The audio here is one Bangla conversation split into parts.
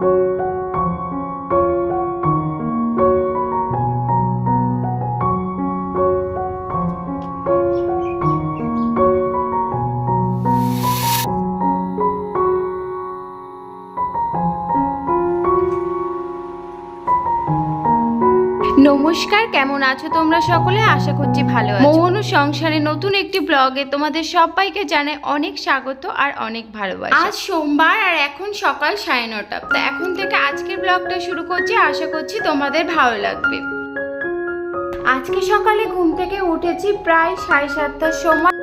you নমস্কার কেমন আছো তোমরা সকলে? আশা করছি ভালো আছো। মৌনু সংসারে নতুন একটি ব্লগে তোমাদের সবাইকে জানাই অনেক স্বাগত আর অনেক ভালোবাসা। আজ সোমবার আর এখন সকাল সাড়ে নটা। তো এখন থেকে আজকের ব্লগটা শুরু করছি আশা করছি তোমাদের ভালো লাগবে। আজকে সকালে ঘুম থেকে উঠেছি প্রায় সাড়ে সাতটার সময়।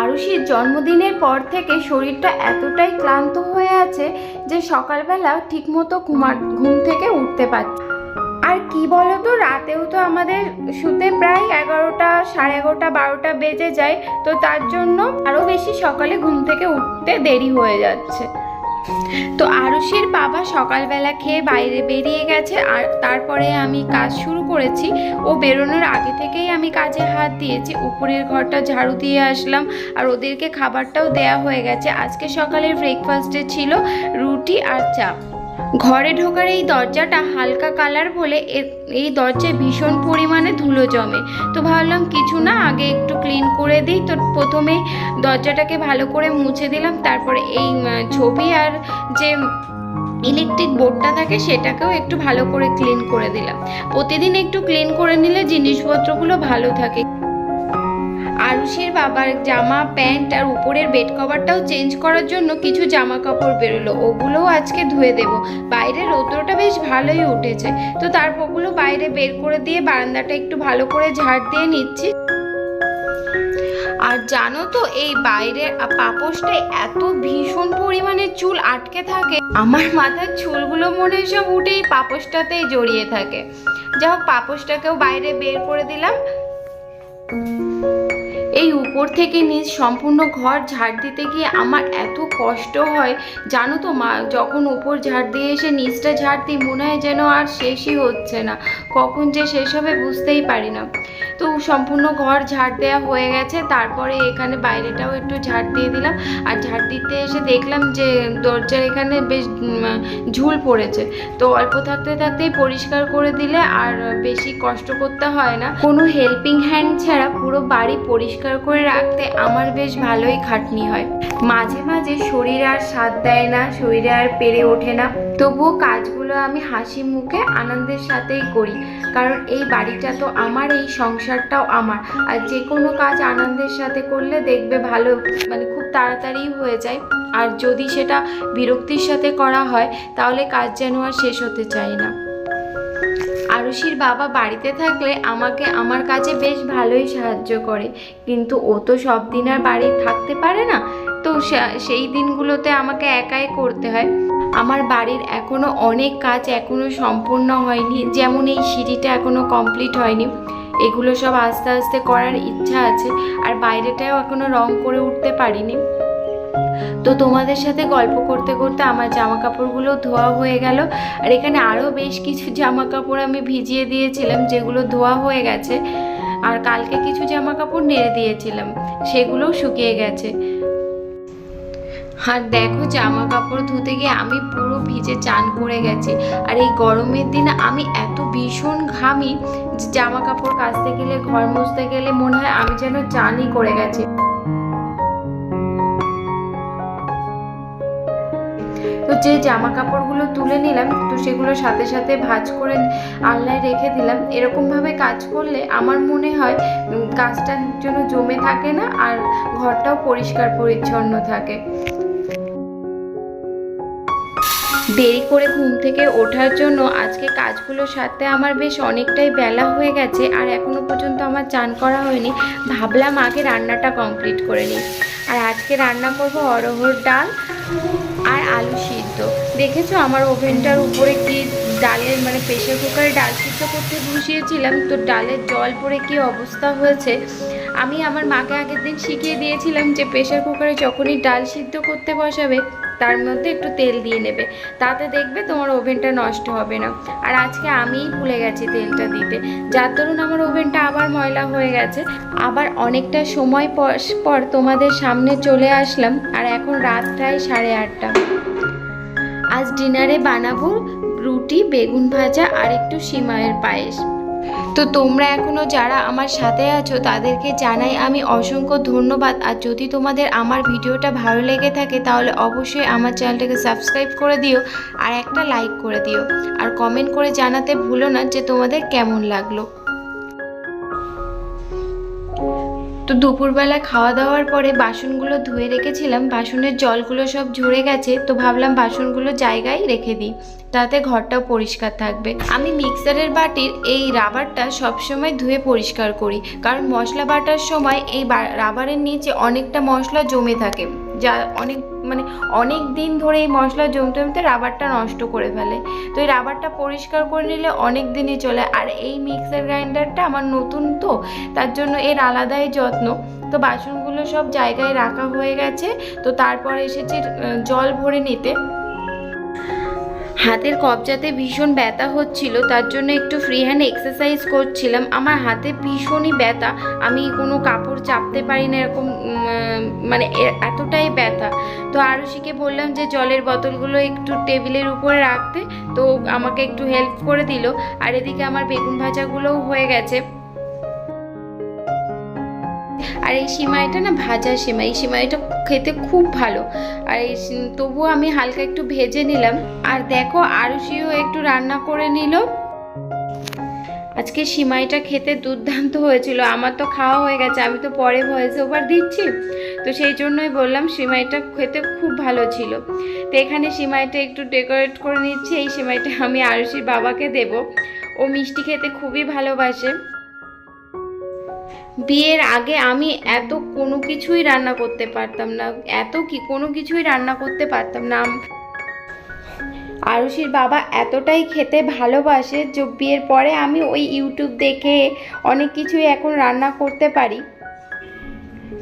আরুষির জন্মদিনের পর থেকে শরীরটা এতটাই ক্লান্ত হয়ে আছে যে সকালবেলা ঠিকমতো ঘুমার ঘুম থেকে উঠতে পারছে কি বলতো? রাতেও তো আমাদের শুতে প্রায় এগারোটা, সাড়ে এগারোটা, বারোটা বেজে যায়। তো তার জন্য আরও বেশি সকালে ঘুম থেকে উঠতে দেরি হয়ে যাচ্ছে। তো আরুষের বাবা সকালবেলা খেয়ে বাইরে বেরিয়ে গেছে আর তারপরে আমি কাজ শুরু করেছি। ও বেরোনোর আগে থেকেই আমি কাজে হাত দিয়েছি। উপরের ঘরটা ঝাড়ু দিয়ে আসলাম আর ওদেরকে খাবারটাও দেয়া হয়ে গেছে। আজকে সকালের ব্রেকফাস্টে ছিল রুটি আর চা। ঘরে ঢোকার এই দরজাটা হালকা কালার বলে এই দরজায় ভীষণ পরিমাণে ধুলো জমে। তো ভাবলাম কিছু না, আগে একটু ক্লিন করে দিই। তো প্রথমে দরজাটাকে ভালো করে মুছে দিলাম। তারপরে এই ছবি আর যে ইলেকট্রিক বোর্ডটা থাকে সেটাকেও একটু ভালো করে ক্লিন করে দিলাম। প্রতিদিন একটু ক্লিন করে নিলে জিনিসপত্রগুলো ভালো থাকে। আরুষের বাবার জামা, প্যান্ট আর উপরের বেড কভারটাও চেঞ্জ করার জন্য কিছু জামা কাপড় বেরোলো। ওগুলোও আজকে ধুয়ে দেব। বাইরে রৌদ্রটা বেশ ভালোই উঠেছে। তো তারপর ওগুলো বাইরে বের করে দিয়ে বারান্দাটা একটু ভালো করে ঝাড় দিয়ে নিচ্ছি। আর জানো তো, এই বাইরের পাপোশটায় এত ভীষণ পরিমাণে চুল আটকে থাকে। আমার মাথার চুলগুলো মনে সব উঠেই পাপোশটাতেই জড়িয়ে থাকে। যা হোক পাপোশটাকেও বাইরে বের করে দিলাম। এই উপর থেকে নিচ সম্পূর্ণ ঘর ঝাড় দিতে গিয়ে আমার এত কষ্ট হয়। জানো তো মা, যখন উপর ঝাড় দিয়ে এসে নিচটা ঝাড় দিই, মনে হয় যেন আর শেষই হচ্ছে না। কখন যে শেষ হবে বুঝতেই পারি না। তো সম্পূর্ণ ঘর ঝাড় দেওয়া হয়ে গেছে, তারপরে এখানে বাইরেটাও একটু ঝাড় দিয়ে দিলাম। আর ঝাড় দিতে এসে দেখলাম যে দরজার এখানে বেশ ঝুল পড়েছে। তো অল্প থাকতে থাকতেই পরিষ্কার করে দিলে আর বেশি কষ্ট করতে হয় না। কোনো হেল্পিং হ্যান্ড ছাড়া পুরো বাড়ি পরিষ্কার করে রাখতে আমার বেশ ভালোই খাটনি হয়। মাঝে মাঝে শরীর আর সাথ দেয় না, শরীরে আর পেরে ওঠে না। তবুও কাজগুলো আমি হাসি মুখে আনন্দের সাথেই করি। কারণ এই বাড়িটা তো আমার, এই সংসারটাও আমার। আর যে কোনো কাজ আনন্দের সাথে করলে দেখবে ভালো মানে খুব তাড়াতাড়ি হয়ে যায়। আর যদি সেটা বিরক্তির সাথে করা হয়, তাহলে কাজ যেন আর শেষ হতে চায় না। আরুষির বাবা বাড়িতে থাকলে আমাকে আমার কাজে বেশ ভালোই সাহায্য করে। কিন্তু ও তো সব দিন আর বাড়ি থাকতে পারে না, তো সেই দিনগুলোতে আমাকে একাই করতে হয়। আমার বাড়ির এখনও অনেক কাজ এখনও সম্পূর্ণ হয়নি, যেমন এই সিঁড়িটা এখনও কমপ্লিট হয়নি। এগুলো সব আস্তে আস্তে করার ইচ্ছা আছে, আর বাইরেটাও এখনও রং করে উঠতে পারিনি। তো তোমাদের সাথে গল্প করতে করতে আমার জামা কাপড়গুলো ধোয়া হয়ে গেল। আর এখানে আরও বেশ কিছু জামা কাপড় আমি ভিজিয়ে দিয়েছিলাম, যেগুলো ধোয়া হয়ে গেছে। আর কালকে কিছু জামা কাপড় নেড়ে দিয়েছিলাম, সেগুলোও শুকিয়ে গেছে। আর দেখো জামা কাপড় ধুতে গিয়ে আমি পুরো ভিজে চান করে গেছি। আর এই গরমের দিনে আমি এত ভীষণ ঘামি জামা কাপড় কাচতে গেলে, ঘর মুছতে গেলে মনে হয় আমি যেন চানই করে গেছি। তো যে জামা কাপড়গুলো তুলে নিলাম, তো সেগুলো সাথে সাথে ভাঁজ করে আলনায় রেখে দিলাম। এরকমভাবে কাজ করলে আমার মনে হয় কাজটার জন্য জমে থাকে না আর ঘরটাও পরিষ্কার পরিচ্ছন্ন থাকে। দেরি করে ঘুম থেকে ওঠার জন্য আজকে কাজগুলো সাথে আমার বেশ অনেকটাই বেলা হয়ে গেছে আর এখনও পর্যন্ত আমার চান করা হয়নি। ভাবলাম আগে রান্নাটা কমপ্লিট করে নিই। আর আজকে রান্না করব অরহর ডাল আর আলু সিদ্ধ। দেখেছ আমার ওভেনটার উপরে কি ডালের মানে প্রেশার কুকারে ডাল সিদ্ধ করতে বসিয়েছিলাম, তো ডালের জল পড়ে কি অবস্থা হয়েছে? আমি আমার মাকে আগের দিন শিখিয়ে দিয়েছিলাম যে প্রেশার কুকারে যখনই ডাল সিদ্ধ করতে বসাবে, তার মধ্যে একটু তেল দিয়ে নেবে। তাতে দেখবে তোমার ওভেনটা নষ্ট হবে না। আর আজকে আমিই ভুলে গেছি তেলটা দিতে। যার দরুন আমার ওভেনটা আবার ময়লা হয়ে গেছে। আবার অনেকটা সময় পর তোমাদের সামনে চলে আসলাম। আর এখন রাত প্রায় সাড়ে আটটা। আজ ডিনারে বানাবো রুটি, বেগুন ভাজা আর একটু সিমাইয়ের পায়েস। তো তোমরা এখনও যারা আমার সাথে আছো, তাদেরকে জানাই আমি অসংখ্য ধন্যবাদ। আর যদি তোমাদের আমার ভিডিওটা ভালো লেগে থাকে, তাহলে অবশ্যই আমার চ্যানেলটাকে সাবস্ক্রাইব করে দিও আর একটা লাইক করে দিও। আর কমেন্ট করে জানাতে ভুলো না যে তোমাদের কেমন লাগল। তো দুপুরবেলা খাওয়া দাওয়ার পরে বাসনগুলো ধুয়ে রেখেছিলাম, বাসনের জলগুলো সব ঝরে গেছে, তো ভাবলাম বাসনগুলো জায়গায় রেখে দিই, তাতে ঘরটাও পরিষ্কার থাকবে। আমি মিক্সারের বাটির এই রাবারটা সবসময় ধুয়ে পরিষ্কার করি, কারণ মশলা বাটার সময় এই রাবারের নিচে অনেকটা মশলা জমে থাকে। যা অনেক মানে অনেক দিন ধরে এই মশলা জমতে জমতে রাবারটা নষ্ট করে ফেলে। তো এই রাবারটা পরিষ্কার করে নিলে অনেক দিনই চলে। আর এই মিক্সার গ্রাইন্ডারটা আমার নতুন তো, তার জন্য এর আলাদাই যত্ন। তো বাসনগুলো সব জায়গায় রাখা হয়ে গেছে। তো তারপর এসেছি জল ভরে নিতে। হাতের কবজাতে ভীষণ ব্যথা হচ্ছিল, তার জন্য একটু ফ্রি হ্যান্ড এক্সারসাইজ করছিলাম। আমার হাতে ভীষণই ব্যথা, আমি কোনো কাপড় চাপতে পারি না এরকম মানে এতটাই ব্যথা। তো আরুষিকে বললাম যে, জলের বোতলগুলো একটু টেবিলের উপরে রাখতে। তো আমাকে একটু হেল্প করে দিল। আর এদিকে আমার বেগুন ভাজাগুলোও হয়ে গেছে। আর এই সিমাইটা না ভাজা সিমাই, এই সিমাইটা খেতে খুব ভালো। আর এই তবুও আমি হালকা একটু ভেজে নিলাম। আর দেখো আরুষিও একটু রান্না করে নিল। আজকে সিমাইটা খেতে দুর্দান্ত হয়েছিল। আমার তো খাওয়া হয়ে গেছে, আমি তো পরে ভয়েস ওভার দিচ্ছি। তো সেই জন্যই বললাম সিমাইটা খেতে খুব ভালো ছিল। তো এখানে সিমাইটা একটু ডেকোরেট করে নিচ্ছি। এই সিমাইটা আমি আরুষির বাবাকে দেব। ও মিষ্টি খেতে খুবই ভালোবাসে। বিয়ের আগে আমি এত কোনো কিছুই রান্না করতে পারতাম না, এত কি কোনো কিছুই রান্না করতে পারতাম না। আরুষির বাবা এতটাই খেতে ভালোবাসে যে বিয়ের পরে আমি ওই ইউটিউব দেখে অনেক কিছুই এখন রান্না করতে পারি।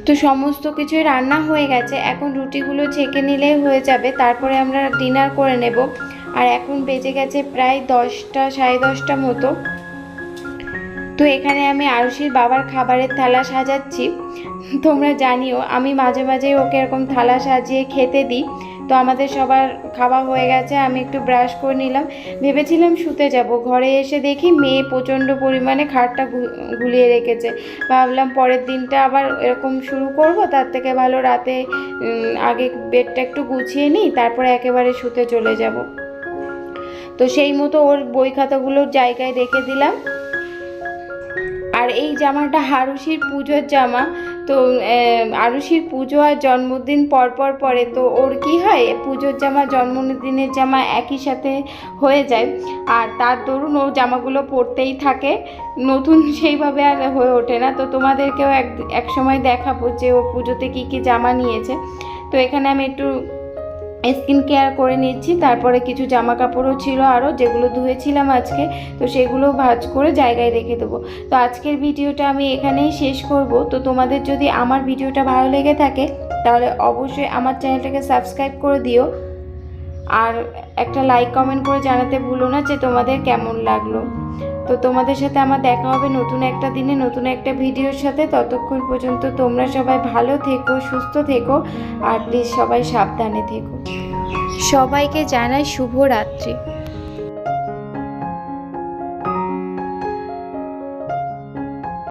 তো সমস্ত কিছুই রান্না হয়ে গেছে, এখন রুটিগুলো ছেঁকে নিলেই হয়ে যাবে, তারপরে আমরা ডিনার করে নেব। আর এখন বেজে গেছে প্রায় দশটা, সাড়ে দশটা মতো। তো এখানে আমি আরুষির বাবার খাবারের থালা সাজাচ্ছি। তোমরা জানিও, আমি মাঝে মাঝে ওকে এরকম থালা সাজিয়ে খেতে দিই। তো আমাদের সবার খাওয়া হয়ে গেছে, আমি একটু ব্রাশ করে নিলাম। ভেবেছিলাম শুতে যাব, ঘরে এসে দেখি মেয়ে প্রচণ্ড পরিমাণে খাটটা গুলিয়ে রেখেছে। ভাবলাম পরের দিনটা আবার এরকম শুরু করব, তার থেকে ভালো রাতে আগে বেডটা একটু গুছিয়ে নিই, তারপরে একেবারে শুতে চলে যাব। তো সেই মতো ওর বই খাতাগুলোর জায়গায় রেখে দিলাম। আর এই জামাটা আরুষির পুজোর জামা। তো আরুষির পুজো আর জন্মদিন পর পর পরে, তো ওর কি হয়? পুজোর জামা, জন্মদিনের জামা একই সাথে হয়ে যায়। আর তার দরুন ও জামাগুলো পরতেই থাকে। নতুন সেইভাবে আর হয়ে ওঠে না। তো তোমাদেরকেও এক এক সময় দেখাবো যে ও পুজোতে কী কী জামা নিয়েছে। তো এখানে আমি একটু স্কিন কেয়ার করে নিচ্ছি। তারপরে কিছু জামা কাপড়ও ছিল আরও, যেগুলো ধুয়েছিলাম আজকে। তো সেগুলো ভাজ করে জায়গায় রেখে দেবো। তো আজকের ভিডিওটা আমি এখানেই শেষ করব। তো তোমাদের যদি আমার ভিডিওটা ভালো লেগে থাকে, তাহলে অবশ্যই আমার চ্যানেলটাকে সাবস্ক্রাইব করে দিও। আর একটা লাইক কমেন্ট করে জানাতে ভুলো না যে তোমাদের কেমন লাগল। তো তোমাদের সাথে আমার দেখা হবে নতুন একটা দিনে, নতুন একটা ভিডিওর সাথে। ততক্ষণ পর্যন্ত তোমরা সবাই ভালো থেকো, সুস্থ থেকো, আর প্লিজ সবাই সাবধানে থেকো। সবাইকে জানাই শুভরাত্রি।